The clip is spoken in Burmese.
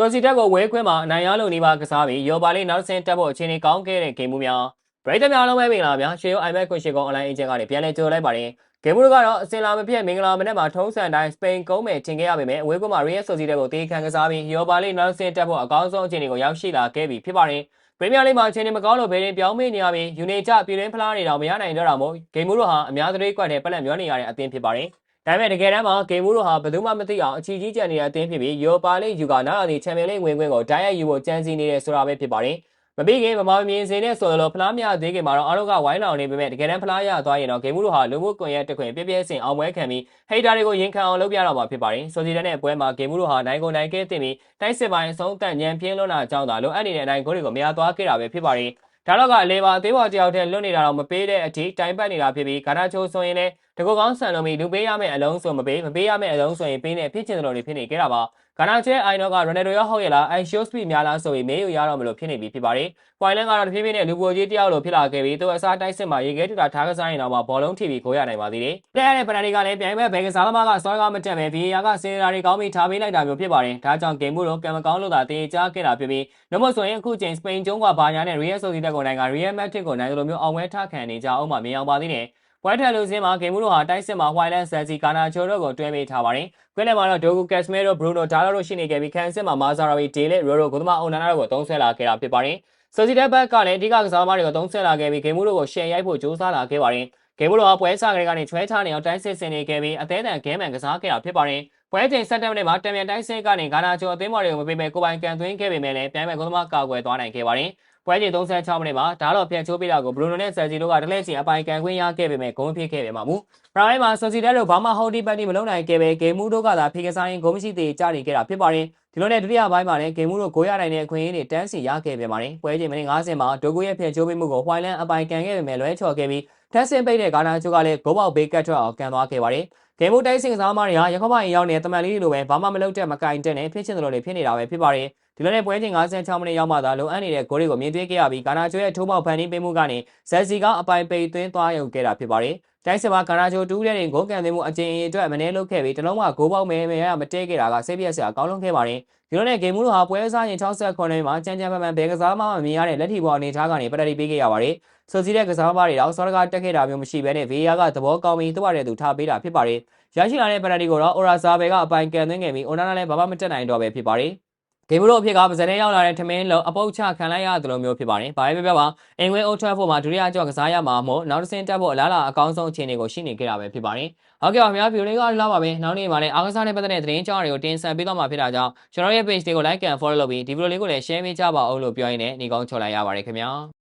စောစီတက်ကိုဝဲခွင်းမှာအနိုင်ရလို့နေပါကစားပြီးရောပါလေးနောက်ဆင်းတက်ဖို့အခြေအနေကောင်းခဲ့တဲ့ဂိမ်းမှုများပရိသတ်များအားလုံးပဲမင်္ဂလာပါရှေးရို iMac ခွင့်ရှိကုန်း online agent ကနေပြန်လည်ကြိုလိုက်ပါတယ်ဂိမ်းမှုတို့ကတော့အစင်လာမပြည့်မင်္ဂလာမနေ့မှာထုံးစံတိုင်းစပိန်ကုန်းမဲ့ထင်ခဲ့ရပေမဲ့အဝေးကွင်းမှာ Real Sociedad ကိုတေးခံကစားပြီးရောပါလေးနောက်ဆင်းတက်ဖို့အကောင်းဆုံးအခြေအနေကိုရောက်ရှိလာခဲ့ပြီဖြစ်ပါတယ်ပရီးမီးယားလိမှာအခြေအနေမကောင်းလို့ဘယ်ရင်ပြောင်းမေးနေရပြီးယူနေကြပြည်တွင်းဖလားနေတော့မရနိုင်တော့တာမို့ဂိမ်းမှုတို့ဟာအများသတင်းကွက်တဲ့ပလက်မျောနေရတဲ့အသင်းဖြစ်ပါတယ် ဒါပေမဲ့တကယ်တမ်းမှာဂိမ်းမှုတို့ဟာဘယ်သူမှမသိအောင်အချီကြီးကျန်နေတဲ့အသင်းဖြစ်ပြီးယူပါလိယူကနောက်အသည့်ချန်ပီယံလိဝင်ခွင့်ကိုတိုက်ရိုက်ယူဖို့ကြံစည်နေတယ်ဆိုတာပဲဖြစ်ပါတယ်မပြီးခင်ဗမာမြင်စင်နဲ့ဆိုလိုဖလားမြသေးခင်မှာတော့အားလုံးကဝိုင်းလောင်နေပေမဲ့တကယ်တမ်းဖလားရသွားရင်တော့ဂိမ်းမှုတို့ဟာလူမှုကွန်ရက်တစ်ခွင်ပြည့်ပြည့်စင်အောင်ပွဲခံပြီးဟိတ်တာတွေကိုရင်ခံအောင်လုပ်ပြတော့မှာဖြစ်ပါတယ်ဆိုစီတန်ရဲ့ပွဲမှာဂိမ်းမှုတို့ဟာနိုင်ကုန်နိုင်ခဲ့တင်ပြီးတိုက်စစ်ပိုင်းအဆုံးတန်ညံပြင်းလွန်းတာကြောင့်သာလိုအပ်နေတဲ့နိုင်ဂိုးတွေကိုမရသွားခဲ့တာပဲဖြစ်ပါတယ်ဒါတော့ကအလေးပါအသေးပေါ်တယောက်တည်းလွတ်နေတာတော့မပေးတဲ့အထိတိုင်ပတ်နေတာဖြစ်ပြီးဂါနာချိုဆိုရင်လည်း တကောကောင်းဆန်လုံးပြီးလူပေးရမယ့်အလုံးဆိုမပေးမပေးရမယ့်အလုံးဆိုရင်ပေးနေဖြစ်ချင်တယ်လို့ဖြစ်နေကြတာပါဂါနာချဲအိုင်နောကရိုနယ်ဒိုရောဟုတ်ရဲ့လားအိုင်ရှိုးစပီများလားဆိုပြီးမေးယူရတော့မလို့ဖြစ်နေပြီဖြစ်ပါတယ်။ကွိုင်လန်ကတော့တဖြည်းဖြည်းနဲ့လူပိုကြီးတယောက်လိုဖြစ်လာခဲ့ပြီးသူအစားတိုက်စစ်မှာရေခဲတူတာထားကစားရင်တော့မှဘောလုံးထိပြီးခိုးရနိုင်ပါသေးတယ်။တဲ့ရတဲ့ပနတီကလည်းပြိုင်ပွဲဘယ်ကစားသမားကစောကားမတက်ပဲ VAR ကစင်တာတွေကောင်းပြီးထားပေးလိုက်တာမျိုးဖြစ်ပါတယ်။ဒါကြောင့်ဂိမ်းမှုတော့ကံမကောင်းလို့သာတေချားခဲ့တာဖြစ်ပြီးနှမဆိုရင်အခုချိန်စပိန်ကျုံးကဘာညာနဲ့ Real Sociedad ကိုနိုင်က Real Madrid ကိုနိုင်တယ်လို့မျိုးအောင်ပွဲထားခံနေကြအောင်မှမြင်အောင်ပါသေးတယ်။ ပွဲထက်လူစင်းမှာဂိမ်းမှုတို့ဟာတိုက်စစ်မှာဟွိုင်လန်ဆယ်စီကာနာချိုတို့ကိုတွဲပေးထားပါတယ်။ခွဲလန်မှာတော့ဒိုဂူကက်စမဲရိုဘရူနိုဒါလာတို့ရှိနေခဲ့ပြီးခန်စစ်မှာမာဇာရာဗီဒေးလက်ရိုရိုဂိုသမာအုံနာနာတို့ကိုသုံးဆွဲလာခဲ့တာဖြစ်ပါတယ်။ဆိုစီတက်ဘက်ကလည်းအဓိကကစားသမားတွေကိုသုံးဆွဲလာခဲ့ပြီးဂိမ်းမှုတို့ကိုရှယ်ရိုက်ဖို့ကြိုးစားလာခဲ့ပါတယ်။ဂိမ်းမှုတို့ကပွဲစားကလေးကနေချွဲချနေအောင်တိုက်စစ်ဆင်နေခဲ့ပြီးအသေးအံဂဲမန်ကစားခဲ့တာဖြစ်ပါတယ်။ပွဲချိန်7မိနစ်မှာတံမြန်တိုက်စစ်ကနေဂါနာချိုအသင်းမော်တွေကိုမပေးမဲ့ကိုပိုင်ကန်သွင်းခဲ့ပေမဲ့လည်းပြိုင်ပွဲဂိုသမာကာကွယ်သွားနိုင်ခဲ့ပါတယ်။ ပွဲချိန်36မိနစ်မှာဒါတော့ဖျက်ချိုးပေးတာကိုဘရူနိုနဲ့ဆယ်စီတို့ကတလဲချင်အပိုင်ကန်ခွင့်ရခဲ့ပေမဲ့ဂုံးဖြစ်ခဲ့ပေမှာမူပရိုင်မှာဆယ်စီတက်တို့ဘာမှဟော်ဒီပတ်တီမလုံးနိုင်ခဲ့ပဲဂိမ်းမှုတို့ကသာဖိကစားရင်ဂုံးမရှိသေးကြနေခဲ့တာဖြစ်ပါတယ်ဒီလိုနဲ့ဒုတိယပိုင်းမှာလည်းဂိမ်းမှုတို့ဂိုးရနိုင်တဲ့အခွင့်အရေးတွေတန်းစီရခဲ့ပြန်ပါတယ်ပွဲချိန်မိနစ်90မှာဒိုဂိုရဲ့ဖျက်ချိုးပေးမှုကိုဟွိုင်လန်အပိုင်ကန်ခဲ့ပေမဲ့လွဲချော်ခဲ့ပြီးထက်ဆင်ပိတ်တဲ့ဂါနာချိုကလည်းဂိုးပေါက်ဘေးကတ်ထွက်အောင်ကန်သွားခဲ့ပါတယ်ဂိမ်းမှုတိုက်စင်ကစားသမားတွေကရခိုင်ပိုင်းရောက်နေတဲ့တမန်လေးလိုပဲဘာမှမလုပ်တဲ့မကင်တက်နဲ့ဖြစ်ချင်တယ်လို့လည်းဖြစ်နေတာပဲဖြစ်ပါတယ် ဒီလိုနဲ့ပွဲချိန်56မိနစ်ရောက်မှသာလုံအပ်နေတဲ့ဂိုးတွေကိုမြင်တွေ့ခဲ့ရပြီးဂါနာချိုရဲ့ထိုးပေါက်ဖန်တီးပေးမှုကနေဇက်စီကအပိုင်ပိတ်သွင်းသွားရုံခဲ့တာဖြစ်ပါတယ်တိုက်စစ်မှာဂါနာချိုတူးတဲ့ရင်ဂိုးကန်သွင်းမှုအကျဉ်းအအတွက်မနှဲလုပ်ခဲ့ပြီးတလုံးကဂိုးပေါက်မဲမဲရမတဲခဲ့တာကစိတ်ပြက်စရာအကောင်းဆုံးခဲ့ပါတယ်ဒီလိုနဲ့ဂိမ်းမှုတို့ဟာပွဲစားရင်68နှစ်မှာကြမ်းကြမ်းပန်းပန်းဘယ်ကစားမှမမြင်ရတဲ့လက်ထီပေါ်အနေထားကနေပတတိပေးခဲ့ရပါတယ်။ဆိုစီတဲ့ကစားသမားတွေတော့စောတကာတက်ခဲ့တာမျိုးမရှိဘဲနဲ့ VAR ကသဘောကောင်းပြီးသူ့ရတဲ့သူထားပေးတာဖြစ်ပါတယ်။ရရှိလာတဲ့ပတတိကိုတော့ Ora Zabe ကအပိုင်ကန်သွင်းခဲ့ပြီး Onana လည်းဘာမှမတက်နိုင်တော့ပဲဖြစ်ပါတယ်။ ဂိမ်းမလို့အဖြစ်ကပဇက်နဲ့ရောက်လာတဲ့ထမင်းလုံးအပုတ်ချခံလိုက်ရတယ်လို့မျိုးဖြစ်ပါတယ်။ဘာပဲပြောပါအင်္ဂလိပ်အိုထရက်ဖို့မှာဒုတိယကြောက်ကစားရမှာမို့နောက်တစ်ဆင့်တက်ဖို့အလားအလာအကောင်းဆုံးအခြေအနေကိုရှိနေခဲ့တာပဲဖြစ်ပါတယ်။ဟုတ်ကဲ့ပါခင်ဗျာဗီဒီယိုလေးကလာပါပဲ။နောက်နေ့မှာလည်းအားကစားနဲ့ပတ်သက်တဲ့သတင်းကြောင်းတွေကိုတင်ဆက်ပေးသွားမှာဖြစ်တာကြောင့်ကျွန်တော်ရဲ့ page လေးကို like and follow လုပ်ပြီးဒီဗီဒီယိုလေးကိုလည်း share ပေးကြပါဦးလို့ပြောရင်းနဲ့ညီကောင်းချော်လိုက်ရပါတယ်ခင်ဗျာ။